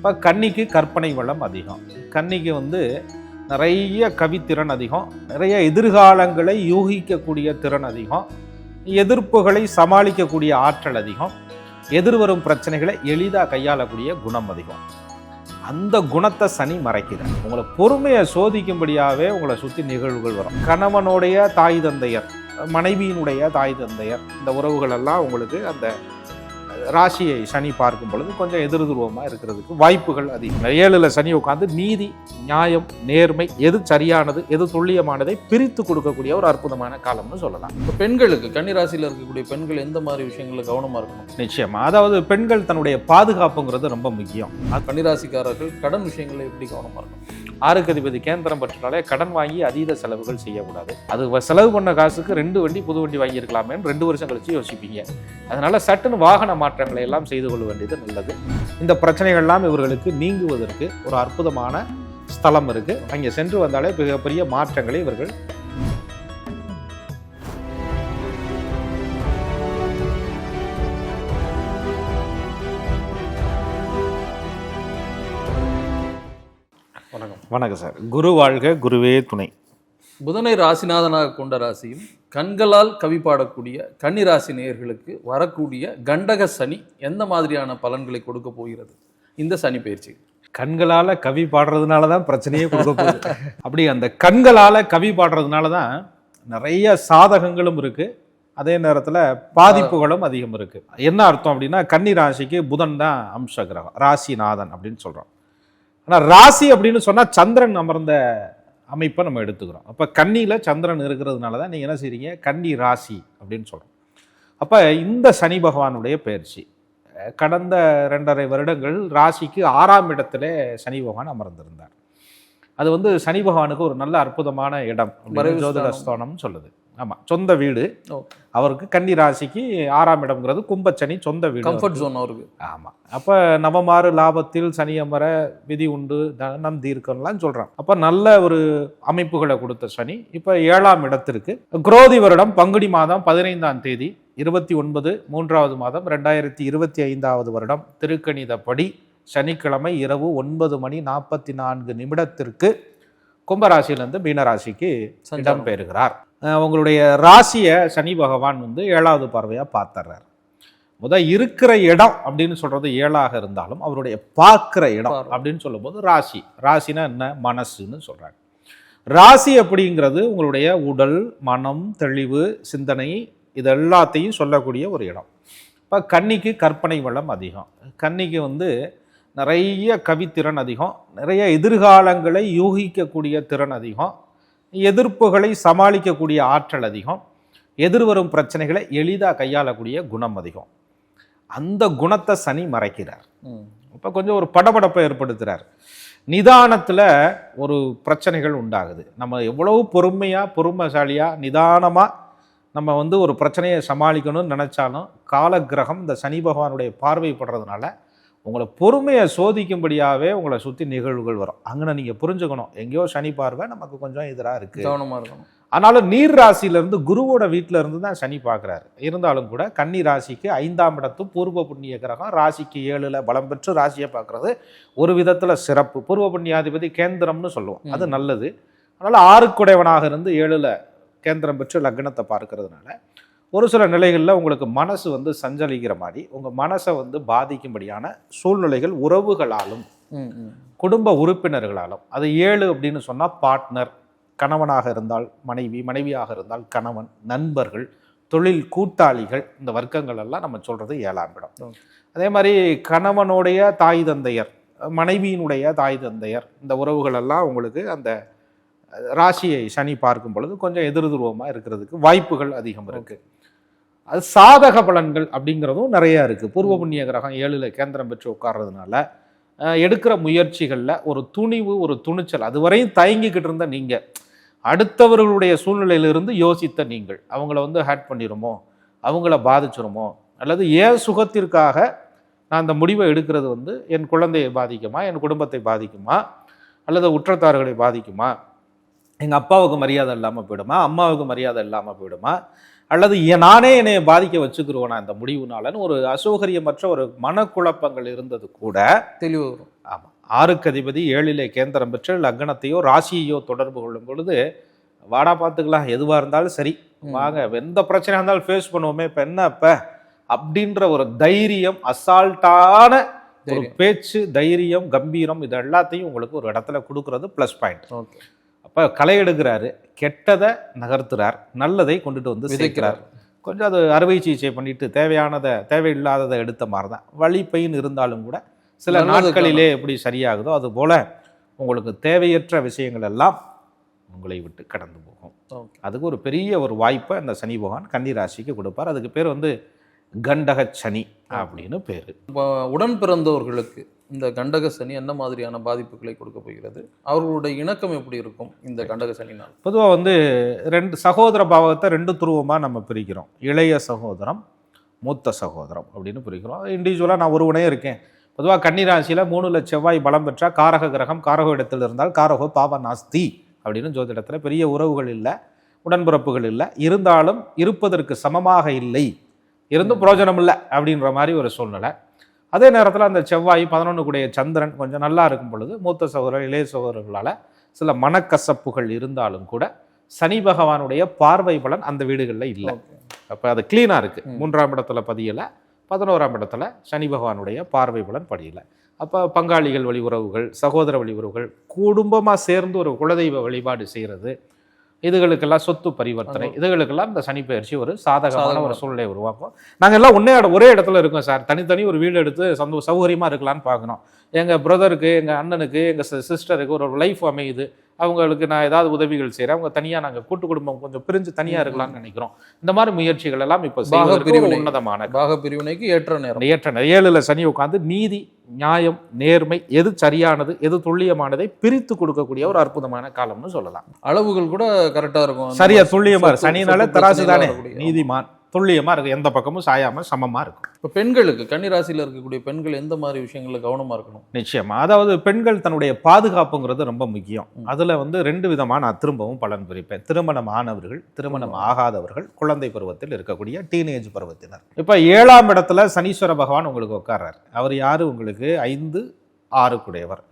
இப்போ கன்னிக்கு கற்பனை வளம் அதிகம். கன்னிக்கு வந்து நிறைய கவித்திறன் அதிகம். நிறைய எதிர்காலங்களை யூகிக்கக்கூடிய திறன் அதிகம். எதிர்ப்புகளை சமாளிக்கக்கூடிய ஆற்றல் அதிகம். எதிர்வரும் பிரச்சனைகளை எளிதாக கையாளக்கூடிய குணம் அதிகம். அந்த குணத்தை சனி மறைக்கிறார். உங்களை பொறுமையை சோதிக்கும்படியாகவே உங்களை சுற்றி நிகழ்வுகள் வரும். கணவனுடைய தாய் தந்தையர் மனைவியினுடைய தாய் தந்தையர் இந்த உறவுகள் எல்லாம் உங்களுக்கு அந்த ராசியை சனி பார்க்கும் பொழுது கொஞ்சம் எதிர்துருவமாக இருக்கிறதுக்கு வாய்ப்புகள் அதிகம். ஏழுல சனி உட்காந்து நீதி நியாயம் நேர்மை எது சரியானது எது துல்லியமானதை பிரித்து கொடுக்கக்கூடிய ஒரு அற்புதமான காலம்னு சொல்லலாம். இப்போ பெண்களுக்கு கன்னிராசியில் இருக்கக்கூடிய பெண்கள் எந்த மாதிரி விஷயங்களில் கவனமாக இருக்கணும்? நிச்சயமா. அதாவது பெண்கள் தன்னுடைய பாதுகாப்புங்கிறது ரொம்ப முக்கியம். கன்னிராசிக்காரர்கள் கடன் விஷயங்களில் எப்படி கவனமாக இருக்கணும்? ஆறுக்கு அதிபதி கேந்திரம் பற்றினாலே கடன் வாங்கி அதீத செலவுகள் செய்யக்கூடாது. அது செலவு பண்ண காசுக்கு ரெண்டு வண்டி புது வண்டி வாங்கியிருக்கலாமேன்னு ரெண்டு வருஷம் கழிச்சு யோசிப்பீங்க. அதனால சட்டுன்னு வாகன மாற்றங்களை எல்லாம் செய்து கொள்ள வேண்டியது நல்லது. இந்த பிரச்சனைகள்லாம் இவர்களுக்கு நீங்குவதற்கு ஒரு அற்புதமான ஸ்தலம் இருக்குது அங்கே சென்று வந்தாலே மிகப்பெரிய மாற்றங்களை இவர்கள் வணக்கம் சார். குரு வாழ்க குருவே துணை. புதனை ராசிநாதனாக கொண்ட ராசியும் கண்களால் கவி பாடக்கூடிய கன்னிராசி நேயர்களுக்கு வரக்கூடிய கண்டக சனி எந்த மாதிரியான பலன்களை கொடுக்க போகிறது? இந்த சனி பயிற்சி. கண்களால கவி பாடுறதுனால தான் பிரச்சனையே கொடுக்க போகுது. அப்படி அந்த கண்களால கவி பாடுறதுனால தான் நிறைய சாதகங்களும் இருக்கு. அதே நேரத்தில் பாதிப்புகளும் அதிகம் இருக்கு. என்ன அர்த்தம் அப்படின்னா கன்னி ராசிக்கு புதன் தான் அம்ச கிரகம் ராசிநாதன் அப்படின்னு சொல்றோம். ஆனால் ராசி அப்படின்னு சொன்னா சந்திரன் அமர்ந்த அமைப்பை நம்ம எடுத்துக்கிறோம். அப்போ கன்னியில சந்திரன் இருக்கிறதுனால தான் நீங்கள் என்ன செய்றீங்க? கன்னி ராசி அப்படின்னு சொல்றோம். அப்போ இந்த சனி பகவானுடைய பயிற்சி. கடந்த ரெண்டரை வருடங்கள் ராசிக்கு ஆறாம் இடத்துல சனி பகவான் அமர்ந்திருந்தார். அது வந்து சனி பகவானுக்கு ஒரு நல்ல அற்புதமான இடம். ஜோதிட ஸ்தானம். ஸ்தானம்னு சொல்லுது. ஆமாம் சொந்த வீடு. அவருக்கு கன்னி ராசிக்கு ஆறாம் இடம்ங்கிறது கும்பச்சனி சொந்த வீடு கம்ஃபர்ட் ஜோன் அவருக்கு. ஆமாம் அப்போ நவமாறு லாபத்தில் சனி அமர விதி உண்டு தனம் தீர்க்கம்லாம் சொல்கிறான் அப்போ நல்ல ஒரு அமைப்புகளை கொடுத்த சனி இப்போ ஏழாம் இடத்திற்கு. குரோதி வருடம் பங்குனி மாதம் பதினைந்தாம் தேதி இருபத்தி ஒன்பது மூன்றாவது மாதம் ரெண்டாயிரத்தி இருபத்தி ஐந்தாவது வருடம். திருக்கணிதப்படி சனிக்கிழமை இரவு ஒன்பது மணி நாற்பத்தி நான்கு நிமிடத்திற்கு கும்பராசியிலிருந்து மீனராசிக்கு சஞ்சாரம். இடம்பெறுகிறார் அஹ் உங்களுடைய ராசியை சனி பகவான் வந்து ஏழாவது பார்வையாக பார்த்துறார். முத இருக்கிற இடம் அப்படின்னு சொல்றது ஏழாக இருந்தாலும் அவருடைய பார்க்கிற இடம். அப்படின்னு சொல்லும்போது ராசி. ராசினா என்ன? மனசுன்னு சொல்றாங்க. ராசி அப்படிங்கிறது உங்களுடைய உடல் மனம் தெளிவு சிந்தனை இது எல்லாத்தையும் சொல்லக்கூடிய ஒரு இடம். இப்போ கன்னிக்கு கற்பனை வளம் அதிகம். கன்னிக்கு வந்து நிறைய கவித்திறன் அதிகம் நிறைய எதிர்காலங்களை யூகிக்கக்கூடிய திறன் அதிகம் எதிர்ப்புகளை சமாளிக்கக்கூடிய ஆற்றல் அதிகம் எதிர்வரும் பிரச்சனைகளை எளிதாக கையாளக்கூடிய குணம் அதிகம். அந்த குணத்தை சனி மறைக்கிறார். இப்போ கொஞ்சம் ஒரு படபடப்பை ஏற்படுத்துறார். நிதானத்தில் ஒரு பிரச்சனைகள் உண்டாகுது. நம்ம எவ்வளவு பொறுமையாக பொறுமைசாலியாக நிதானமாக நம்ம வந்து ஒரு பிரச்சனையை சமாளிக்கணும்னு நினச்சாலும் காலக்கிரகம் இந்த சனி பகவானுடைய பார்வை படுறதுனால உங்களை பொறுமையை சோதிக்கும்படியாகவே உங்களை சுற்றி நிகழ்வுகள் வரும். அங்கே நீங்கள் புரிஞ்சுக்கணும். எங்கேயோ சனி பார்வை நமக்கு கொஞ்சம் எதிராக இருக்குது கவனமா இருக்கணும். ஆனாலும் நீர் ராசியிலிருந்து குருவோட வீட்டில இருந்து தான் சனி பார்க்குறாரு. இருந்தாலும் கூட கன்னி ராசிக்கு ஐந்தாம் இடத்தும் பூர்வ புண்ணிய கிரகம் ராசிக்கு ஏழுல பலம் பெற்று ராசியை பார்க்கறது ஒரு விதத்துல சிறப்பு. பூர்வ புண்ணியாதிபதி கேந்திரம்னு சொல்லுவோம். அது. நல்லது. அதனால ஆறுக்குடையவனாக இருந்து ஏழுல கேந்திரம் பெற்று லக்னத்தை பார்க்கறதுனால ஒரு சில நிலைகளில் உங்களுக்கு மனசு வந்து சஞ்சலிக்கிற மாதிரி உங்கள் மனசை வந்து பாதிக்கும்படியான சூழ்நிலைகள் உறவுகளாலும். குடும்ப உறுப்பினர்களாலும் அது ஏழு அப்படின்னு சொன்னால் பார்ட்னர் கணவனாக இருந்தால் மனைவி மனைவியாக இருந்தால் கணவன் நண்பர்கள் தொழில் கூட்டாளிகள் இந்த வர்க்கங்கள் எல்லாம் நம்ம சொல்றது ஏழாம் இடம். அதே மாதிரி கணவனுடைய தாய் தந்தையர் மனைவியினுடைய தாய் தந்தையர் இந்த உறவுகள் எல்லாம் உங்களுக்கு அந்த ராசியை சனி பார்க்கும் பொழுது கொஞ்சம் எதிர்துருவமாக இருக்கிறதுக்கு வாய்ப்புகள் அதிகம் இருக்கு அது சாதக பலன்கள் அப்படிங்கிறதும் நிறையா இருக்குது பூர்வ புண்ணிய கிரகம் ஏழில் கேந்திரம் பெற்று உட்கார்றதுனால எடுக்கிற முயற்சிகளில் ஒரு துணிவு ஒரு துணிச்சல் அதுவரையும் தயங்கிக்கிட்டு இருந்த நீங்கள் அடுத்தவர்களுடைய சூழ்நிலையிலிருந்து யோசித்த நீங்கள். அவங்கள வந்து ஹேட் பண்ணிடுமோ அவங்கள பாதிச்சிருமோ? அல்லது ஏன் சுகத்திற்காக நான் அந்த முடிவை எடுக்கிறது வந்து என் குழந்தையை பாதிக்குமா? என் குடும்பத்தை பாதிக்குமா? அல்லது உற்றத்தார்களை பாதிக்குமா? எங்கள் அப்பாவுக்கு மரியாதை இல்லாமல் போயிடுமா? அம்மாவுக்கு மரியாதை இல்லாமல் போயிடுமா? அல்லது நானே என்னை பாதிக்க வச்சுக்கிறோனா இந்த முடிவுனாலன்னு ஒரு அசௌகரியமற்ற ஒரு மனக்குழப்பங்கள் இருந்தது கூட. தெளிவு வரும். ஆமாம் ஆறுக்கு அதிபதி ஏழிலே கேந்திரம் பெற்று லக்னத்தையோ ராசியையோ தொடர்பு கொள்ளும் பொழுது வாடா பார்த்துக்கலாம் எதுவாக இருந்தாலும் சரி. வாங்க எந்த பிரச்சனையாக இருந்தாலும் ஃபேஸ் பண்ணுவோமே இப்போ என்ன இப்போ? அப்படின்ற ஒரு தைரியம் அசால்ட்டான ஒரு. பேச்சு தைரியம் கம்பீரம் இது எல்லாத்தையும் உங்களுக்கு ஒரு இடத்துல கொடுக்கறது ப்ளஸ் பாயிண்ட் ஓகே. அப்போ களை எடுக்கிறாரு கெட்டதை நகர்த்துறார் நல்லதை கொண்டுட்டு வந்து விதைக்கிறார். கொஞ்சம் அது அறுவை சிகிச்சை பண்ணிட்டு தேவையானதை தேவையில்லாததை எடுத்த மாதிரி தான் வலி பெயின் இருந்தாலும் கூட சில. நாட்களிலே எப்படி சரியாகுதோ அது போல உங்களுக்கு தேவையற்ற விஷயங்கள் எல்லாம் உங்களை விட்டு கடந்து போகும். அதுக்கு ஒரு பெரிய ஒரு வாய்ப்பை அந்த சனி பகவான் கன்னி ராசிக்கு கொடுப்பார். அதுக்கு பேர் வந்து கண்டக சனி அப்படின்னு பேர். இப்போ உடன் பிறந்தவர்களுக்கு இந்த கண்டக சனி என்ன மாதிரியான பாதிப்புகளை கொடுக்க போகிறது? அவர்களுடைய இணக்கம் எப்படி இருக்கும் இந்த கண்டக சனினால்? பொதுவாக வந்து ரெண்டு சகோதர பாவத்தை ரெண்டு துருவமாக நம்ம பிரிக்கிறோம். இளைய சகோதரம் மூத்த சகோதரம் அப்படின்னு பிரிக்கிறோம். இண்டிவிஜுவலாக நான் ஒருவனே இருக்கேன். பொதுவாக கன்னிராசியில் மூணுல செவ்வாய் பலம் பெற்றால் காரக கிரகம் காரக இடத்தில் இருந்தால் காரகோ பாவ நாஸ்தி அப்படின்னு ஜோதிடத்தில் பெரிய உறவுகள் இல்லை உடன்பிறப்புகள் இல்லை. இருந்தாலும் இருப்பதற்கு சமமாக இல்லை. இருந்தும் பிரயோஜனம் இல்லை அப்படின்ற மாதிரி ஒரு சூழ்நிலை. அதே நேரத்தில் அந்த செவ்வாய் பதினொன்று கூடிய சந்திரன் கொஞ்சம் நல்லா இருக்கும் பொழுது மூத்த சகோதரர் இளைய சகோதரர்களால் சில மனக்கசப்புகள் இருந்தாலும் கூட சனி பகவானுடைய பார்வை பலன் அந்த வீடுகளில் இல்லை. அப்போ அது க்ளீனாக இருக்குது. மூன்றாம் இடத்துல பதியலை பதினோராம் இடத்துல சனி பகவானுடைய பார்வை பலன் படியலை. அப்போ பங்காளிகள் வழி உறவுகள் சகோதர வழி உறவுகள் குடும்பமாக சேர்ந்து ஒரு குலதெய்வ வழிபாடு செய்கிறது இதுகளுக்கெல்லாம் சொத்து பரிவர்த்தனை. இதுகளுக்கெல்லாம் இந்த சனி பயிற்சி ஒரு சாதகமான ஒரு. சூழ்நிலை உருவாக்கும் நாங்கள் எல்லாம் ஒன்றே ஒரே இடத்துல இருக்கோம் சார் தனித்தனி ஒரு வீடு எடுத்து சந்தோ சௌகரியமாக இருக்கலாம்னு பார்க்கணும் எங்கள் பிரதருக்கு எங்கள் அண்ணனுக்கு எங்கள் சிஸ்டருக்கு ஒரு லைஃப் அமையுது அவங்களுக்கு நான் ஏதாவது உதவிகள் செய்கிறேன் அவங்க தனியாக நாங்கள் கூட்டு குடும்பம் கொஞ்சம் பிரிஞ்சு தனியாக இருக்கலாம்னு நினைக்கிறோம். இந்த மாதிரி முயற்சிகள் எல்லாம் இப்போ செய்வதற்கு. உன்னதமான பாக பிரிவினைக்கு ஏற்ற நேரம். ஏற்ற ஏழுல சனி உட்காந்து நீதி நியாயம் நேர்மை எது சரியானது எது துல்லியமானதை பிரித்து கொடுக்கக்கூடிய ஒரு அற்புதமான காலம்னு சொல்லலாம். அளவுகள் கூட கரெக்டா இருக்கும். சரியா மாதிரி துல்லியமா இருக்கு சொத்து- சனினால தராசு தானே நீதிமான். துல்லியமா இருக்கு. எந்த பக்கமும் சாயாம சமமா இருக்கும். இப்ப பெண்களுக்கு கன்னிராசியில இருக்கக்கூடிய பெண்கள் எந்த மாதிரி விஷயங்கள்ல கவனமா இருக்கணும்? நிச்சயமா. அதாவது பெண்கள் தன்னுடைய பாதுகாப்புங்கிறது ரொம்ப முக்கியம். அதுல வந்து ரெண்டு விதமா நான் திரும்பவும் பலன் பிரிப்பேன் திருமணம் ஆனவர்கள் திருமணம் ஆகாதவர்கள் குழந்தை பருவத்தில் இருக்கக்கூடிய டீனேஜ் பருவத்தினர். இப்ப ஏழாம் இடத்துல சனீஸ்வர பகவான் உங்களுக்கு உட்கார்றார். அவர் யாரு? உங்களுக்கு ஐந்து ஆறுக்குடையவர்.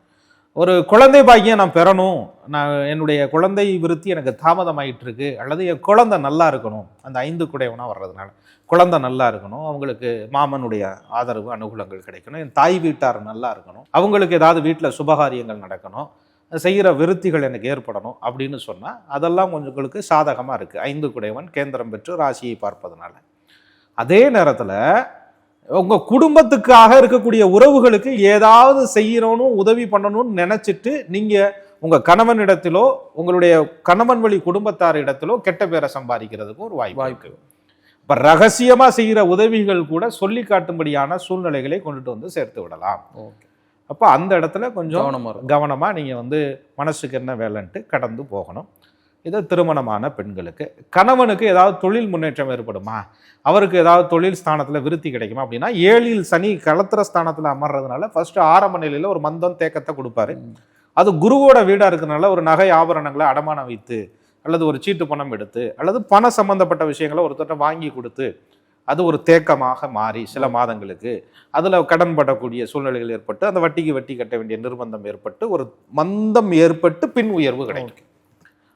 ஒரு குழந்தை பாக்கியம் நான் பெறணும். நான் என்னுடைய குழந்தை விருத்தி எனக்கு தாமதமாயிட்டு இருக்கு அல்லது என் குழந்தை நல்லா இருக்கணும். அந்த ஐந்து குடையவனாக வர்றதுனால. குழந்தை நல்லா இருக்கணும். அவங்களுக்கு மாமனுடைய ஆதரவு அனுகூலங்கள் கிடைக்கணும். என் தாய் வீட்டார் நல்லா இருக்கணும். அவங்களுக்கு ஏதாவது வீட்டில் சுபகாரியங்கள் நடக்கணும். செய்கிற விருத்திகள் எனக்கு ஏற்படணும் அப்படின்னு சொன்னால் அதெல்லாம் கொஞ்சம் உங்களுக்கு சாதகமாக இருக்குது ஐந்து குடையவன் கேந்திரம் பெற்று ராசியை பார்ப்பதனால. அதே நேரத்தில் உங்கள் குடும்பத்துக்காக இருக்கக்கூடிய உறவுகளுக்கு ஏதாவது செய்யணும்னு உதவி பண்ணணும்னு நினச்சிட்டு நீங்கள் உங்கள் கணவனிடத்திலோ உங்களுடைய கணவன் வழி குடும்பத்தார் இடத்திலோ கெட்ட பேரை சம்பாதிக்கிறதுக்கு ஒரு வாய்ப்பு வாய்ப்பு. இப்போ ரகசியமாக செய்கிற உதவிகள் கூட சொல்லி காட்டும்படியான சூழ்நிலைகளை கொண்டுட்டு வந்து சேர்த்து விடலாம். அப்போ அந்த இடத்துல கொஞ்சம் கவனமா இருக்கும் கவனமாக நீங்கள் வந்து மனசுக்கு என்ன வேலைன்ட்டு கடந்து போகணும். இது திருமணமான பெண்களுக்கு. கணவனுக்கு ஏதாவது தொழில் முன்னேற்றம் ஏற்படுமா? அவருக்கு ஏதாவது தொழில் ஸ்தானத்தில் விருத்தி கிடைக்குமா அப்படின்னா ஏழில் சனி களத்திர ஸ்தானத்தில் அமர்றதுனால ஃபர்ஸ்ட் ஆரம்ப நிலையில் ஒரு மந்தம் தேக்கத்தை கொடுப்பாரு. அது குருவோட வீடாக இருக்கிறனால ஒரு நகை ஆபரணங்களை அடமானம் வைத்து அல்லது ஒரு சீட்டு பணம் எடுத்து அல்லது பண சம்பந்தப்பட்ட விஷயங்களை ஒருத்தர்ட்ட வாங்கி கொடுத்து அது ஒரு தேக்கமாக மாறி சில மாதங்களுக்கு அதில் கடன் படக்கூடிய சூழ்நிலைகள் ஏற்பட்டு அந்த வட்டிக்கு வட்டி கட்ட வேண்டிய நிர்பந்தம் ஏற்பட்டு ஒரு மந்தம் ஏற்பட்டு பின் உயர்வு கிடைக்கும்.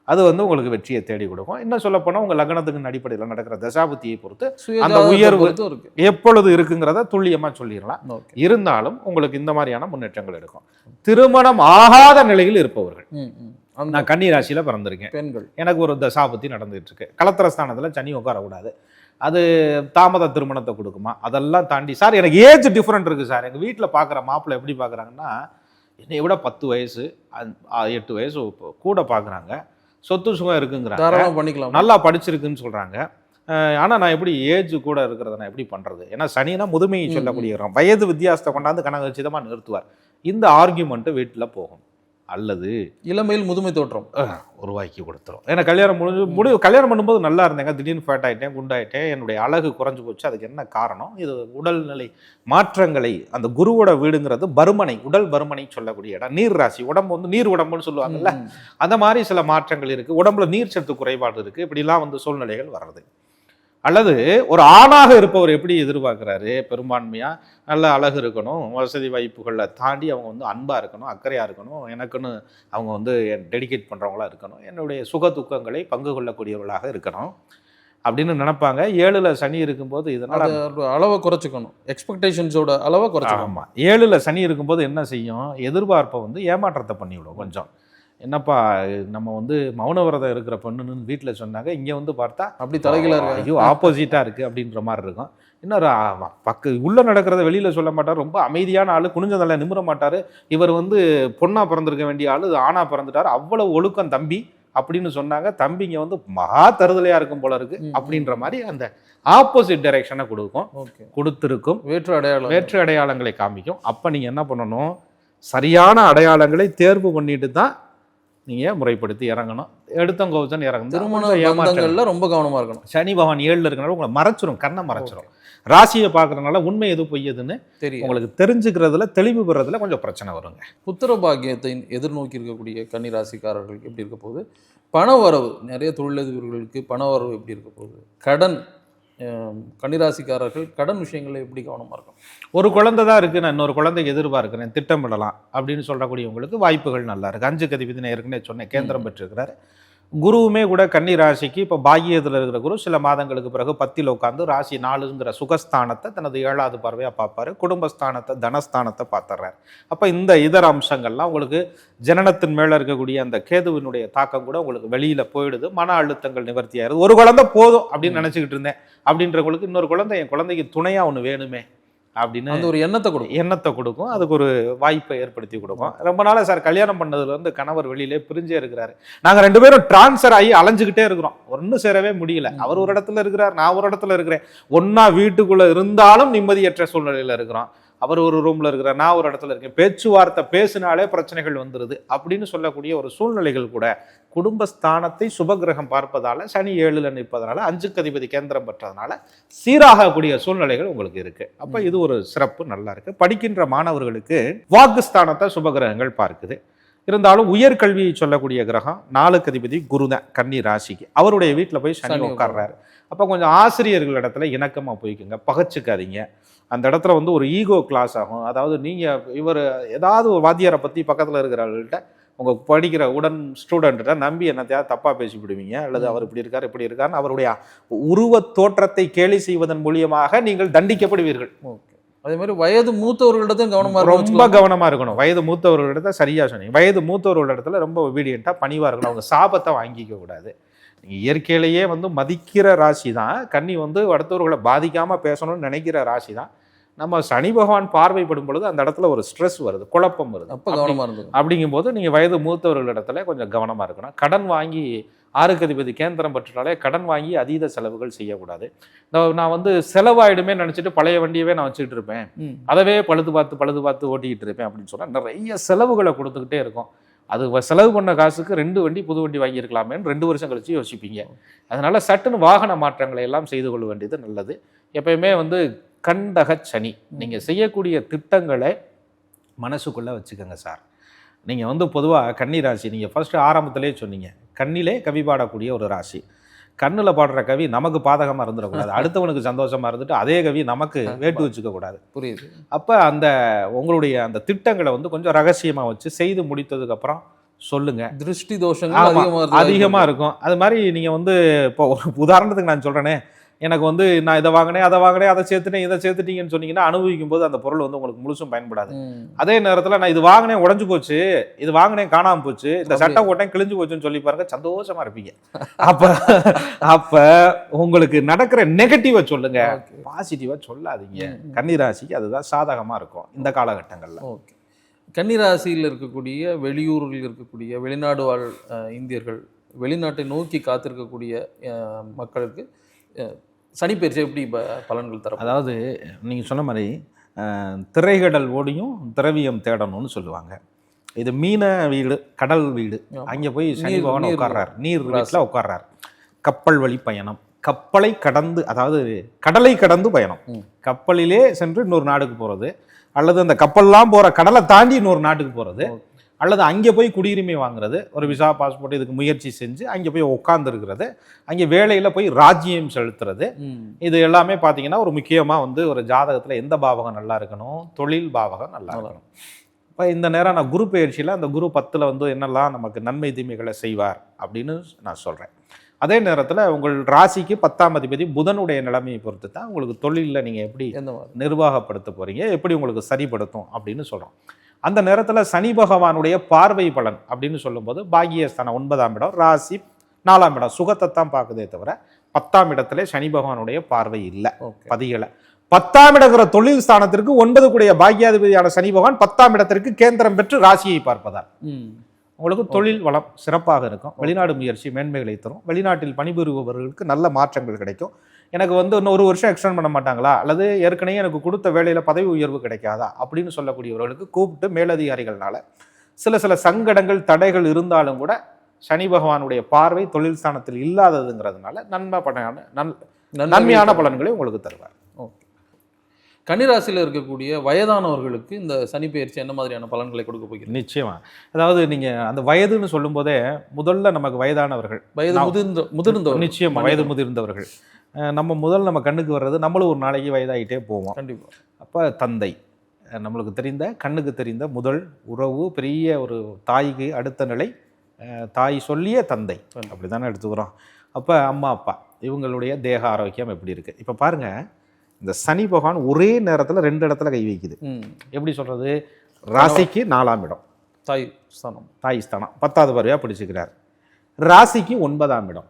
அது வந்து உங்களுக்கு வெற்றியை தேடி கொடுக்கும். இன்னும் சொல்லப்போனால் உங்கள் லக்னத்துக்கு அடிப்படையில் நடக்கிற தசாபுத்தியை பொறுத்து சுயஜாதகத்தை உயர்வு- எப்பொழுது இருக்குங்கிறத துல்லியமாக சொல்லிடலாம். இருந்தாலும் உங்களுக்கு இந்த மாதிரியான முன்னேற்றங்கள் இருக்கும். திருமணம் ஆகாத நிலையில் இருப்பவர்கள். அந்த நான் கன்னி ராசியில பிறந்திருக்கேன். பெண்கள். எனக்கு ஒரு தசாபத்தி நடந்துட்டு இருக்கு கலத்திர ஸ்தானத்துல சனி உட்காரக்கூடாது அது தாமத திருமணத்தை கொடுக்குமா? அதெல்லாம் தாண்டி சார் எனக்கு ஏஜ் டிஃப்ரெண்ட் இருக்கு சார். எங்க வீட்டில் பார்க்குற மாப்பிள்ளை எப்படி பார்க்குறாங்கன்னா என்னை விட பத்து வயசு எட்டு வயசு கூட பார்க்குறாங்க சொத்து சுகம் இருக்குங்கிறாங்க. தாராளமா பண்ணிக்கலாம்? நல்லா படிச்சிருக்குன்னு சொல்றாங்க. அஹ் ஆனா நான் எப்படி ஏஜ் கூட இருக்கிறத நான் எப்படி பண்றது? ஏன்னா சனினா முதுமையை சொல்லக்கூடிய. வயது வித்தியாசத்தை கொண்டாந்து கனகச்சிதமா நிறுத்துவார். இந்த ஆர்கியூமெண்ட் வீட்டில் போகும். அல்லது இளமையில் முதுமை தோற்றம். உருவாக்கி கொடுத்துரும். ஏன்னா கல்யாணம் முடிஞ்சு முடிவு கல்யாணம் பண்ணும்போது நல்லா இருந்தேங்க திடீர்னு ஃபேட் ஆயிட்டேன் குண்டாயிட்டேன். என்னுடைய அழகு குறைஞ்சு போச்சு. அதுக்கு என்ன காரணம்? இது உடல்நிலை மாற்றங்களை அந்த குருவோட வீடுங்கிறது பருமனை உடல் பருமனை சொல்லக்கூடிய இடம். நீர் ராசி உடம்பு வந்து நீர் உடம்புன்னு சொல்லுவாங்கல்ல. அந்த மாதிரி சில மாற்றங்கள் இருக்குது உடம்புல நீர் சத்து குறைபாடு இருக்குது இப்படிலாம் வந்து சூழ்நிலைகள் வர்றது. அல்லது ஒரு ஆணாக இருப்பவர் எப்படி எதிர்பார்க்குறாரு? பெரும்பான்மையா? நல்ல அழகு இருக்கணும் வசதி வாய்ப்புகளை தாண்டி அவங்க வந்து அன்பா இருக்கணும் அக்கறையா இருக்கணும் எனக்குன்னு அவங்க வந்து டெடிகேட் பண்றவங்களா இருக்கணும் என்னுடைய சுக துக்கங்களை பங்கு கொள்ளக்கூடியவர்களாக இருக்கணும் அப்படின்னு நினைப்பாங்க. ஏழுல சனி இருக்கும்போது இதனால அளவை குறைச்சிக்கணும். எக்ஸ்பெக்டேஷன்ஸோட அளவை குறைச்சிக்கணும். ஏழுல சனி இருக்கும்போது என்ன செய்யும்? எதிர்பார்ப்பை வந்து ஏமாற்றத்தை பண்ணிவிடும் கொஞ்சம். என்னப்பா நம்ம வந்து மௌன விரதம் இருக்கிற பொண்ணுன்னு வீட்டில் சொன்னாங்க இங்கே வந்து பார்த்தா அப்படி தலைகீழா இருக்கு ஐயோ ஆப்போசிட்டா இருக்கு அப்படின்ற மாதிரி இருக்கும். இன்னொரு பக்க உள்ள நடக்கிறத வெளியில சொல்ல மாட்டார். ரொம்ப அமைதியான ஆளு குனிஞ்சதல்ல நிமிர மாட்டாரு. இவர் வந்து பொண்ணா பிறந்திருக்க வேண்டிய ஆளு ஆணா பிறந்துட்டாரு. அவ்வளவு ஒழுக்கம் தம்பி அப்படின்னு சொன்னாங்க. தம்பிங்க வந்து மகா தருதலையா இருக்கும் போல இருக்கு. அப்படின்ற மாதிரி அந்த ஆப்போசிட் டைரக்ஷனை கொடுக்கும். ஓகே. கொடுத்திருக்கும். வேற்று அடையாளம் வேற்று அடையாளங்களை காமிக்கும். அப்ப நீங்க என்ன பண்ணணும்? சரியான அடையாளங்களை தேர்வு பண்ணிட்டு தான் நீங்க முறைப்படுத்தி இறங்கணும். எடுத்தங்கோச்சன் இறங்கணும் திருமண. பந்தங்கள்ல ரொம்ப கவனமா இருக்கணும். சனி பகவான் ஏழுல இருக்கனால உங்களை மறைச்சிரும் கண்ணை மறைச்சிரும். ராசியை பார்க்கறதுனால உண்மை எது பொய்யதுன்னு தெரியும் உங்களுக்கு தெரிஞ்சுக்கிறதுல தெளிவு பெறதுல கொஞ்சம் பிரச்சனை வருங்க. புத்திர பாக்கியத்தை எதிர்நோக்கி இருக்கக்கூடிய கன்னி ராசிக்காரர்களுக்கு எப்படி இருக்க போகுது? பண வரவு நிறைய தொழிலதிபர்களுக்கு பண வரவு எப்படி இருக்க போகுது? கடன் கன்னிராசிக்காரர்கள் கடன் விஷயங்கள்ல எப்படி கவனமா இருக்கும் ஒரு குழந்தை தான் இருக்கு நான் இன்னொரு குழந்தைக்கு எதிர்பார்க்கிறேன் திட்டமிடலாம் அப்படின்னு சொல்லக்கூடியவங்களுக்கு வாய்ப்புகள் நல்லா இருக்கு. அஞ்சு கதிபதி நான் ஏற்கனவே சொன்னேன் கேந்திரம் பெற்றிருக்கிறாரு. குருவுமே கூட கன்னி ராசிக்கு இப்போ பாக்கியத்தில் இருக்கிற குரு சில மாதங்களுக்கு பிறகு பத்தில் உட்காந்து ராசி நாலுங்கிற சுகஸ்தானத்தை தனது ஏழாவது பார்வையாக பார்ப்பாரு. குடும்பஸ்தானத்தை தனஸ்தானத்தை பார்த்துறாரு. அப்போ இந்த இதர அம்சங்கள்லாம் உங்களுக்கு ஜனனத்தின் மேலே இருக்கக்கூடிய அந்த கேதுவினுடைய தாக்கம் கூட உங்களுக்கு வெளியில் போயிடுது. மன அழுத்தங்கள் நிவர்த்தி ஆயிருது ஒரு குழந்தை போதும் அப்படின்னு நினச்சிக்கிட்டு இருந்தேன். அப்படின்றவங்களுக்கு இன்னொரு குழந்தை என் குழந்தைக்கு துணையாக ஒன்று வேணுமே. அப்படின்னு அந்த ஒரு எண்ணத்தை கொடுக்கும். எண்ணத்தை கொடுக்கும். அதுக்கு ஒரு வாய்ப்பை ஏற்படுத்தி கொடுக்கும். ரொம்ப நாளா சார் கல்யாணம் பண்ணதுல இருந்து கணவர் வெளியிலே பிரிஞ்சே இருக்கிறாரு. நாங்க ரெண்டு பேரும் டிரான்ஸ்ஃபர் ஆகி அலைஞ்சுக்கிட்டே இருக்கிறோம். ஒன்றும் சேரவே முடியல. அவர் ஒரு இடத்துல இருக்கிறார் நான் ஒரு இடத்துல இருக்கிறேன். ஒண்ணா வீட்டுக்குள்ள இருந்தாலும் நிம்மதியற்ற சூழ்நிலையில இருக்கிறோம். அவர் ஒரு ரூம்ல இருக்கிறார் நான் ஒரு இடத்துல இருக்கேன் பேச்சுவார்த்தை பேசினாலே பிரச்சனைகள் வந்துருது அப்படின்னு சொல்லக்கூடிய ஒரு சூழ்நிலைகள் கூட குடும்பஸ்தானத்தை சுபகிரகம் பார்ப்பதால சனி ஏழுல நிற்பதனால அஞ்சுக்கு அதிபதி கேந்திரம் பெற்றதுனால சீராகக்கூடிய சூழ்நிலைகள் உங்களுக்கு இருக்கு. அப்ப இது ஒரு சிறப்பு நல்லா இருக்கு. படிக்கின்ற மாணவர்களுக்கு வாக்குஸ்தானத்தை சுபகிரகங்கள் பார்க்குது. இருந்தாலும் உயர்கல்வியை சொல்லக்கூடிய கிரகம் நாலுக்கு அதிபதி குருதான் கன்னி ராசிக்கு. அவருடைய வீட்டில் போய் சனி உட்கார்றாரு. அப்போ கொஞ்சம் ஆசிரியர்கள் இடத்துல இணக்கமாக போய்க்குங்க பகச்சுக்காதீங்க. அந்த இடத்துல வந்து ஒரு ஈகோ கிளாஸ் ஆகும். அதாவது நீங்கள் இவர் ஏதாவது ஒரு வாத்தியாரை பற்றி பக்கத்தில் இருக்கிறவர்கள்ட்ட உங்கள் படிக்கிற உடன் ஸ்டூடெண்ட்டை நம்பி என்னத்தையாவது தப்பாக பேசி விடுவீங்க அல்லது அவர் இப்படி இருக்கார் இப்படி இருக்காருன்னு அவருடைய உருவத் தோற்றத்தை கேலி செய்வதன் மூலியமாக நீங்கள் தண்டிக்கப்படுவீர்கள். அதே மாதிரி வயது மூத்தவர்களிடத்தையும் கவனமா இருக்கணும் ரொம்ப கவனமா இருக்கணும். வயது மூத்தவர்களிடத்த சரியா சொன்னீங்க. வயது மூத்தவர்களிடத்துல ரொம்ப ஒபீடியண்டா பணிவா இருக்கணும். அவங்க சாபத்தை வாங்கிக்க கூடாது. நீங்க இயற்கையிலேயே வந்து மதிக்கிற ராசி தான். கன்னி வந்து அடுத்தவர்களை பாதிக்காம பேசணும்னு நினைக்கிற ராசி தான். நம்ம சனி பகவான் பார்வைப்படும் பொழுது அந்த இடத்துல ஒரு ஸ்ட்ரெஸ் வருது. குழப்பம் வருது. அப்ப கவனமா இருந்துக்கும் அப்படிங்கும்போது நீங்க வயது மூத்தவர்களிடத்துல கொஞ்சம் கவனமா இருக்கணும். கடன் வாங்கி ஆறுக்கு அதிபதி கேந்திரம் பற்றினாலே கடன் வாங்கி அதீத செலவுகள் செய்யக்கூடாது. நான் வந்து செலவாயிடுமே நினைச்சிட்டு பழைய வண்டியவே நான் வச்சுக்கிட்டு இருப்பேன். அதவே பழுது பார்த்து பழுது பார்த்து ஓட்டிக்கிட்டு இருப்பேன் அப்படின்னு சொன்னா நிறைய செலவுகளை கொடுத்துக்கிட்டே இருக்கும். அது செலவு பண்ண காசுக்கு ரெண்டு வண்டி புது வண்டி வாங்கியிருக்கலாமேன்னு ரெண்டு வருஷம் கழிச்சு யோசிப்பீங்க. அதனால சட்டுன்னு வாகன மாற்றங்களை எல்லாம் செய்து கொள்ள வேண்டியது நல்லது. எப்பயுமே வந்து கண்டக சனி. நீங்க செய்யக்கூடிய திட்டங்களை மனசுக்குள்ள வச்சுக்கோங்க சார். நீங்க வந்து பொதுவாக கன்னி ராசி நீங்க ஃபர்ஸ்ட் ஆரம்பத்திலே சொன்னீங்க. கண்ணிலே கவி பாடக்கூடிய ஒரு ராசி. கண்ணில் பாடுற கவி நமக்கு பாதகமாக இருந்துடக்கூடாது. அடுத்தவனுக்கு சந்தோஷமா இருந்துட்டு அதே கவி நமக்கு வேட்டு வச்சுக்க கூடாது புரியுது. அப்போ அந்த உங்களுடைய அந்த திட்டங்களை வந்து கொஞ்சம் ரகசியமாக வச்சு செய்து முடித்ததுக்கு அப்புறம் சொல்லுங்க. திருஷ்டி தோஷங்கள் ஆமா, அதிகமா இருக்கு அதிகமா இருக்கும். அது மாதிரி நீங்க வந்து இப்போ ஒரு உதாரணத்துக்கு நான் சொல்றேனே. எனக்கு வந்து நான் இதை வாங்கினேன் அதை வாங்கினேன் அதை சேர்த்துட்டேன் இதை சேர்த்துட்டீங்கன்னு சொன்னீங்கன்னா அனுபவிக்கும் போது அந்த பொருள் வந்து உங்களுக்கு முழுசும் பயன்படாது. அதே நேரத்துல நான் இது வாங்கினேன் உடைஞ்சு போச்சு இது வாங்கினேன் காணாம போச்சு இந்த. சட்டை போட்டேன் கிழிஞ்சு போச்சுன்னு சொல்லி பாருங்க சந்தோஷமா இருப்பீங்க அப்ப அப்ப உங்களுக்கு நடக்கிற நெகட்டிவா சொல்லுங்க Okay. பாசிட்டிவா சொல்லாதீங்க. கன்னிராசிக்கு அதுதான் சாதகமா இருக்கும் இந்த காலகட்டங்கள்ல ஓகே கன்னிராசியில் இருக்கக்கூடிய வெளியூரில் இருக்கக்கூடிய வெளிநாடு வாழ் இந்தியர்கள் வெளிநாட்டை நோக்கி காத்திருக்கக்கூடிய மக்களுக்கு அஹ், சனிப்பெயர்ச்சி எப்படி பலன்கள் தர அதாவது நீங்க சொன்ன மாதிரி திரைகடல் ஓடியும் திரவியம் தேடணும்னு சொல்லுவாங்க. இது மீன வீடு கடல் வீடு. அங்கே போய் சனி பகவான் உட்கார்றார். நீர். வீட்டில் உட்கார்றார். கப்பல் வழி பயணம். கப்பலை கடந்து அதாவது கடலை கடந்து பயணம். கப்பலிலே சென்று இன்னொரு நாடுக்கு போகிறது அல்லது அந்த கப்பல்லாம் போகிற கடலை தாண்டி இன்னொரு நாட்டுக்கு போகிறது அல்லது அங்கே போய் குடியுரிமை வாங்குறது ஒரு விசா பாஸ்போர்ட் இதுக்கு முயற்சி செஞ்சு அங்கே போய் உட்காந்துருக்கிறது அங்கே வேலையில் போய் ராஜ்யம் செலுத்துறது. இது எல்லாமே பார்த்தீங்கன்னா ஒரு முக்கியமாக வந்து ஒரு ஜாதகத்தில் எந்த பாவகம் நல்லா இருக்கணும் தொழில் பாவகம் நல்லா இருக்கணும். இப்போ இந்த நேரம் நான் குரு பயிற்சியில் அந்த குரு பத்தில் வந்து என்னெல்லாம் நமக்கு நன்மை தீமைகளை செய்வார் அப்படின்னு நான் சொல்கிறேன் அதே நேரத்தில் உங்கள் ராசிக்கு பத்தாம் அதிபதி புதனுடைய நிலைமையை பொறுத்து தான் உங்களுக்கு தொழிலில் நீங்கள் எப்படி நிர்வாகப்படுத்த போகிறீங்க எப்படி உங்களுக்கு சரிப்படுத்தும் அப்படின்னு சொல்கிறோம் அந்த நேரத்தில் சனி பகவானுடைய பார்வை பலன் அப்படின்னு சொல்லும்போது பாகியஸ்தானம் ஒன்பதாம் இடம் ராசி நாலாம் இடம். சுகத்தை தான் பார்க்குதே தவிர பத்தாம் இடத்துல சனி பகவானுடைய பார்வை இல்லை. பதிகளை பத்தாம் இடங்கிற தொழில் ஸ்தானத்திற்கு ஒன்பது கூடிய பாக்கியாதிபதியான சனி பகவான் பத்தாம் இடத்திற்கு கேந்திரம் பெற்று ராசியை பார்ப்பதால். உங்களுக்கு தொழில் வளம் சிறப்பாக இருக்கும். வெளிநாடு முயற்சி மேன்மைகளை தரும். வெளிநாட்டில் பணிபுரிபவர்களுக்கு நல்ல மாற்றங்கள் கிடைக்கும். எனக்கு வந்து இன்னும் ஒரு வருஷம் எக்ஸ்டெண்ட் பண்ண மாட்டாங்களா? அல்லது ஏற்கனவே எனக்கு கொடுத்த வேலையில் பதவி உயர்வு கிடைக்காதா? அப்படின்னு சொல்லக்கூடியவர்களுக்கு கூப்பிட்டு மேலதிகாரிகள்னால சில சில சங்கடங்கள் தடைகள் இருந்தாலும் கூட சனி பகவானுடைய பார்வை தொழில் ஸ்தானத்தில் இல்லாததுங்கிறதுனால நன்மை பண்ண நன் நன்மையான பலன்களை உங்களுக்கு தருவார். கன்னிராசியில் இருக்கக்கூடிய வயதானவர்களுக்கு இந்த சனி பெயர்ச்சி என்ன மாதிரியான பலன்களை கொடுக்க போகிறது? நிச்சயமா. அதாவது நீங்க அந்த வயதுன்னு சொல்லும்போதே முதல்ல நமக்கு வயதானவர்கள். வயது முதிர்ந்த முதிர்ந்தவர் நிச்சயமா வயது முதிர்ந்தவர்கள். நம்ம முதல் நம்ம கண்ணுக்கு வர்றது நம்மளும் ஒரு நாளைக்கு வயதாகிட்டே போவோம். கண்டிப்பா. அப்போ தந்தை நம்மளுக்கு தெரிந்த கண்ணுக்கு தெரிந்த முதல் உறவு பெரிய ஒரு தாய்க்கு அடுத்த நிலை தாய் சொல்லிய தந்தை. அப்படி தானே எடுத்துக்கிறோம். அப்போ அம்மா அப்பா இவங்களுடைய தேக ஆரோக்கியம் எப்படி இருக்குது இப்போ பாருங்க இந்த சனி பகவான் ஒரே நேரத்தில் ரெண்டு இடத்துல கை வைக்குது. எப்படி சொல்கிறது ராசிக்கு நாலாம் இடம். தாய் ஸ்தானம். தாய் ஸ்தானம். பத்தாவது பார்வையாக பிடிச்சிக்கிறார். ராசிக்கு ஒன்பதாம் இடம்.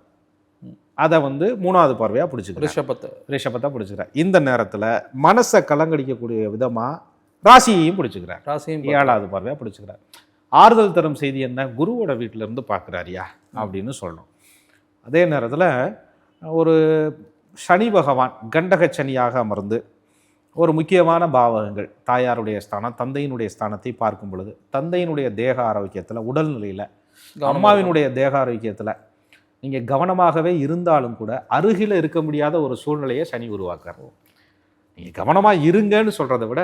அதை வந்து மூணாவது பார்வையாக பிடிச்சிக்கிறார். ரிஷபத்தை. ரிஷபத்தை பிடிச்சிக்கிறார். இந்த நேரத்தில் மனசை கலங்கடிக்கக்கூடிய விதமாக ராசியையும் பிடிச்சிக்கிறார். ராசியும் ஏழாவது பார்வையாக பிடிச்சிக்கிறார். ஆறுதல் தரும் செய்தி என்ன? குருவோட வீட்டில இருந்து பார்க்குறாரியா? அப்படின்னு சொல்லணும். அதே நேரத்தில் ஒரு சனி பகவான் கண்டக சனியாக அமர்ந்து ஒரு முக்கியமான பாவகங்கள் தாயாருடைய ஸ்தானம் தந்தையினுடைய ஸ்தானத்தை பார்க்கும் பொழுது தந்தையினுடைய தேக ஆரோக்கியத்தில் உடல்நிலையில் அம்மாவினுடைய தேக ஆரோக்கியத்தில் நீங்கள் கவனமாகவே இருந்தாலும் கூட அருகில் இருக்க முடியாத ஒரு சூழ்நிலையை சனி உருவாக்குறார். நீங்கள் கவனமாக இருங்கன்னு சொல்கிறத விட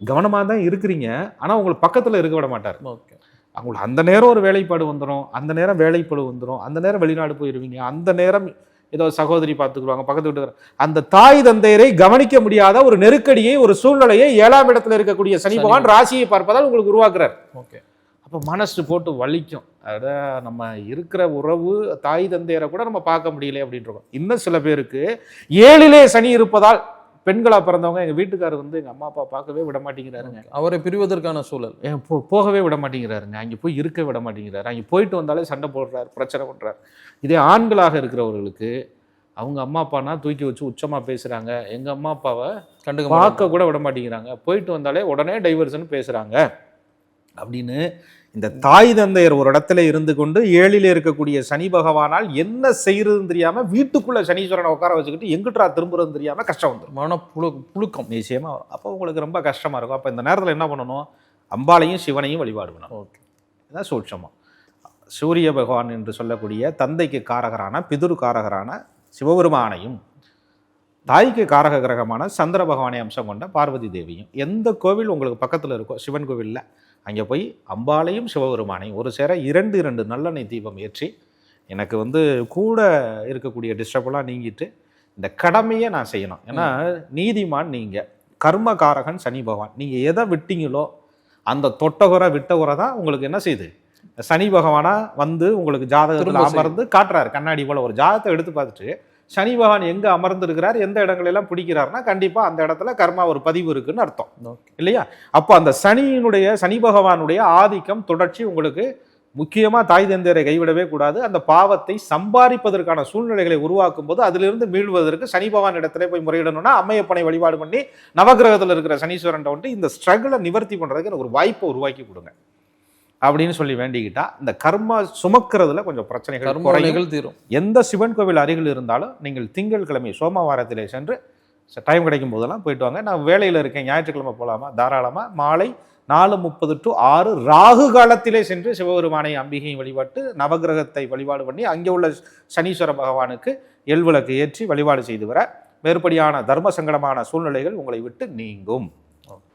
கவனமாக தான் இருக்கிறீங்க ஆனால் உங்களுக்கு பக்கத்தில் இருக்க விட மாட்டார். ஓகே. அவங்களுக்கு அந்த நேரம் ஒரு வேலைப்பாடு வந்துடும் அந்த நேரம் வேலைப்பாடு வந்துடும் அந்த நேரம் வெளிநாடு போயிடுவீங்க அந்த நேரம் ஏதோ சகோதரி பார்த்துக்குருவாங்க பக்கத்து வீட்டுக்கார. அந்த தாய் தந்தையரை கவனிக்க முடியாத ஒரு நெருக்கடியை ஒரு சூழ்நிலையை ஏழாம் இடத்துல இருக்கக்கூடிய சனி பகவான் ராசியை பார்ப்பதால் உங்களுக்கு உருவாக்குறார். ஓகே. அப்போ மனசு போட்டு வலிக்கும். அட நம்ம இருக்கிற உறவு தாய் தந்தையரை கூட நம்ம பார்க்க முடியல அப்படின்றோம் இன்னும் சில பேருக்கு ஏழிலே சனி இருப்பதால் பெண்களா பிறந்தவங்க எங்க வீட்டுக்காரர் வந்து எங்க அம்மா அப்பா பார்க்கவே விட மாட்டேங்கிறாருங்க. அவரை பிரிவதற்கான சூழல். ஏன் போ போகவே விட மாட்டேங்கிறாருங்க. அங்கே போய் இருக்க விட மாட்டேங்கிறாரு. அங்கே போயிட்டு வந்தாலே சண்டை போடுறாரு பிரச்சனை பண்ணுறாரு இதே ஆண்களாக இருக்கிறவர்களுக்கு அவங்க அம்மா அப்பானா தூக்கி வச்சு உச்சமாக பேசுகிறாங்க எங்கள் அம்மா அப்பாவை கண்டுக்க. பார்க்க கூட விட மாட்டேங்கிறாங்க. போயிட்டு வந்தாலே உடனே டைவர்ஷன் பேசுகிறாங்க அப்படின்னு இந்த தாய் தந்தையர் ஒரு இடத்துல இருந்து கொண்டு ஏழில் இருக்கக்கூடிய சனி பகவானால் என்ன செய்யறதுன்னு தெரியாம வீட்டுக்குள்ள சனீஸ்வரனை உட்கார வச்சுக்கிட்டு எங்கிட்டா திரும்புறதுன்னு தெரியாம கஷ்டம் வந்துடும் மன புழு புழுக்கம். நிச்சயமா. அப்போ உங்களுக்கு ரொம்ப கஷ்டமா இருக்கும். அப்போ இந்த நேரத்தில் என்ன பண்ணணும்? அம்பாளையும் சிவனையும் வழிபாடு பண்ணணும். ஓகே. இதான் சூட்சமம். சூரிய பகவான் என்று சொல்லக்கூடிய தந்தைக்கு காரகரான பிதுரு காரகரான சிவபெருமானையும் தாய்க்கு காரக கிரகமான சந்திர பகவானை அம்சம் கொண்ட பார்வதி தேவியும் எந்த கோவில் உங்களுக்கு பக்கத்தில் இருக்கோ சிவன் கோவிலில் அங்கே போய் அம்பாளையும் சிவபெருமானையும் ஒரு சேர இரண்டு இரண்டு நல்லெண்ணெய் தீபம் ஏற்றி எனக்கு வந்து கூட இருக்கக்கூடிய டிஸ்டர்பெல்லாம் நீங்கிட்டு இந்த கடமையை நான் செய்யணும். ஏன்னா நீதிமான் நீங்கள் கர்மகாரகன் சனி பகவான். நீங்கள் எதை விட்டீங்களோ அந்த தொட்டகுறை விட்டகுறை தான் உங்களுக்கு என்ன செய்யுது சனி பகவானா வந்து உங்களுக்கு ஜாதகத்தில். அமர்ந்து காட்டுறாரு. கண்ணாடி போல ஒரு ஜாதகத்தை எடுத்து பார்த்துட்டு சனி பகவான் எங்க அமர்ந்திருக்கிறார் எந்த இடங்களெல்லாம் பிடிக்கிறாருன்னா கண்டிப்பா அந்த இடத்துல கர்மா ஒரு பதிவு இருக்குன்னு அர்த்தம். இல்லையா? அப்போ அந்த சனியினுடைய சனி பகவானுடைய ஆதிக்கம் தொடர்ச்சி உங்களுக்கு முக்கியமா தாய் தந்தையரை கைவிடவே கூடாது. அந்த பாவத்தை சம்பாதிப்பதற்கான சூழ்நிலைகளை உருவாக்கும் போது அதிலிருந்து மீள்வதற்கு சனி பகவான் இடத்துல போய் முறையிடணும்னா அம்மையப்பனை வழிபாடு பண்ணி நவகிரகத்தில் இருக்கிற சனீஸ்வரன் வந்துட்டு இந்த ஸ்ட்ரகிளை நிவர்த்தி பண்றதுக்கு எனக்கு ஒரு வாய்ப்பை உருவாக்கி கொடுங்க. அப்படின்னு சொல்லி வேண்டிக்கிட்டா இந்த கர்மா சுமக்கிறதுல கொஞ்சம் பிரச்சனைகள் கர்மவினைகள் தீரும். எந்த சிவன் கோவில் அருகில் இருந்தாலும் நீங்கள் திங்கட்கிழமை சோமவாரத்திலே சென்று டைம் கிடைக்கும் போதெல்லாம் போயிட்டு வாங்க. நான் வேலையில் இருக்கேன் ஞாயிற்றுக்கிழமை போகலாமா தாராளமாக மாலை நாலு முப்பது டு ஆறு ராகு காலத்திலே சென்று சிவபெருமானை அம்பிகையும் வழிபாட்டு நவகிரகத்தை வழிபாடு பண்ணி அங்கே உள்ள சனீஸ்வர பகவானுக்கு எல்விளக்கு ஏற்றி வழிபாடு செய்து வர மேற்படியான தர்ம சங்கடமான சூழ்நிலைகள் உங்களை விட்டு நீங்கும்.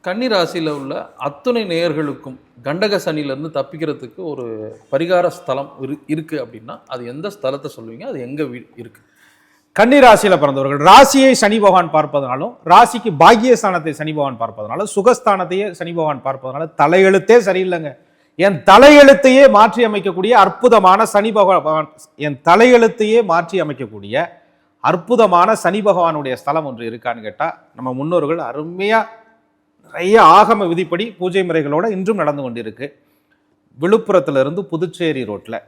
கன்னி ராசியில் உள்ள அத்துணை நேயர்களுக்கும் கண்டக சனியிலேருந்து தப்பிக்கிறதுக்கு ஒரு பரிகார ஸ்தலம் இரு இருக்குது அப்படின்னா அது எந்த ஸ்தலத்தை சொல்லுவீங்க? அது எங்கே வீ இருக்கு? கன்னிராசியில் பிறந்தவர்கள் ராசியை சனி பகவான் பார்ப்பதனாலும் ராசிக்கு பாக்கியஸ்தானத்தை சனி பகவான் பார்ப்பதனாலும் சுகஸ்தானத்தையே சனி பகவான் பார்ப்பதனால தலையெழுத்தே சரியில்லைங்க. என் தலையெழுத்தையே மாற்றி அமைக்கக்கூடிய அற்புதமான சனி பகவான் என் தலையெழுத்தையே மாற்றி அமைக்கக்கூடிய அற்புதமான சனி பகவானுடைய ஸ்தலம் ஒன்று இருக்கான்னு கேட்டால் நம்ம முன்னோர்கள் அருமையாக நிறைய ஆகம விதிப்படி பூஜை முறைகளோடு இன்றும் நடந்து கொண்டிருக்கு. விழுப்புரத்துலேருந்து புதுச்சேரி ரோட்டில்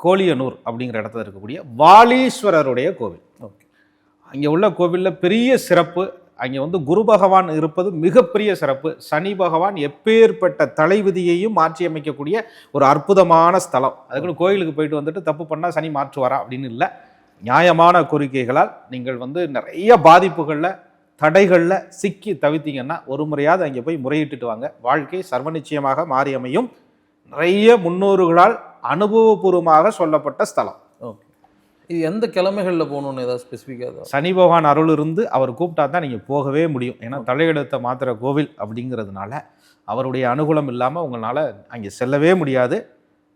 கோழியனூர் அப்படிங்கிற இடத்துல இருக்கக்கூடிய வாலீஸ்வரருடைய கோவில். ஓகே. அங்கே உள்ள கோவிலில் பெரிய சிறப்பு அங்கே வந்து குரு பகவான் இருப்பது மிகப்பெரிய சிறப்பு. சனி பகவான் எப்பேற்பட்ட தலைவிதியையும் மாற்றி அமைக்கக்கூடிய ஒரு அற்புதமான ஸ்தலம். அதுக்குன்னு கோயிலுக்கு போயிட்டு வந்துட்டு தப்பு பண்ணால் சனி மாற்றுவாரா அப்படின்னு இல்லை. நியாயமான கோரிக்கைகளால் நீங்கள் வந்து நிறைய பாதிப்புகளில் தடைகளில் சிக்கி தவித்தீங்கன்னா ஒரு முறையாவது அங்கே போய் முறையிட்டுட்டு வாங்க. வாழ்க்கை சர்வ நிச்சயமாக மாறி அமையும். நிறைய முன்னோர்களால் அனுபவபூர்வமாக சொல்லப்பட்ட ஸ்தலம். ஓகே. இது எந்த கிழமைகளில் போகணுன்னு ஏதாவது ஸ்பெசிஃபிக்காக சனி பகவான் அருள் இருந்து அவர் கூப்பிட்டா தான் நீங்கள் போகவே முடியும். ஏன்னா தலையெழுத்த மாத்திர கோவில் அப்படிங்கிறதுனால அவருடைய அனுகூலம் இல்லாமல் உங்களால் அங்கே செல்லவே முடியாது.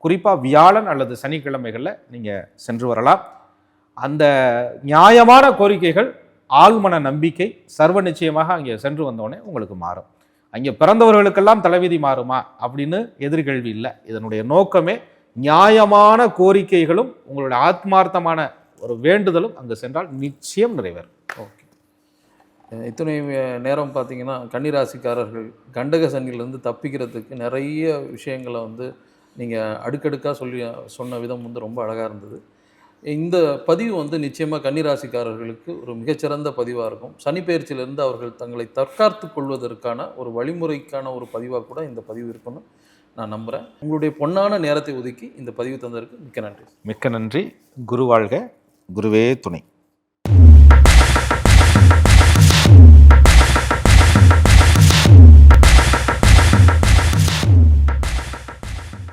குறிப்பாக வியாழன் அல்லது சனிக்கிழமைகளில் நீங்கள் சென்று வரலாம். அந்த நியாயமான கோரிக்கைகள் ஆழ்மன நம்பிக்கை சர்வ நிச்சயமாக அங்கே சென்று வந்தோடனே உங்களுக்கு மாறும். அங்கே பிறந்தவர்களுக்கெல்லாம் தலைவிதி மாறுமா அப்படின்னு எதிர்கேள்வி இல்லை. இதனுடைய நோக்கமே நியாயமான கோரிக்கைகளும் உங்களுடைய ஆத்மார்த்தமான ஒரு வேண்டுதலும் அங்கே சென்றால் நிச்சயம் நிறைவேறும். ஓகே. இத்தனை நேரம் பார்த்தீங்கன்னா கன்னிராசிக்காரர்கள் கண்டக சனியிலேருந்து தப்பிக்கிறதுக்கு நிறைய விஷயங்களை வந்து நீங்கள் அடுக்கடுக்காக சொல்லி சொன்ன விதம் வந்து ரொம்ப அழகாக இருந்தது. இந்த பதிவு வந்து நிச்சயமாக கன்னிராசிக்காரர்களுக்கு ஒரு மிகச்சிறந்த பதிவாக இருக்கும். சனிப்பெயர்ச்சியிலிருந்து அவர்கள் தங்களை தற்காத்து கொள்வதற்கான ஒரு வழிமுறைக்கான ஒரு பதிவாக கூட இந்த பதிவு இருக்குன்னு நான் நம்புகிறேன் உங்களுடைய பொன்னான நேரத்தை ஒதுக்கி இந்த பதிவு தந்ததற்கு மிக்க நன்றி. மிக்க நன்றி. குரு வாழ்க. குருவே துணை.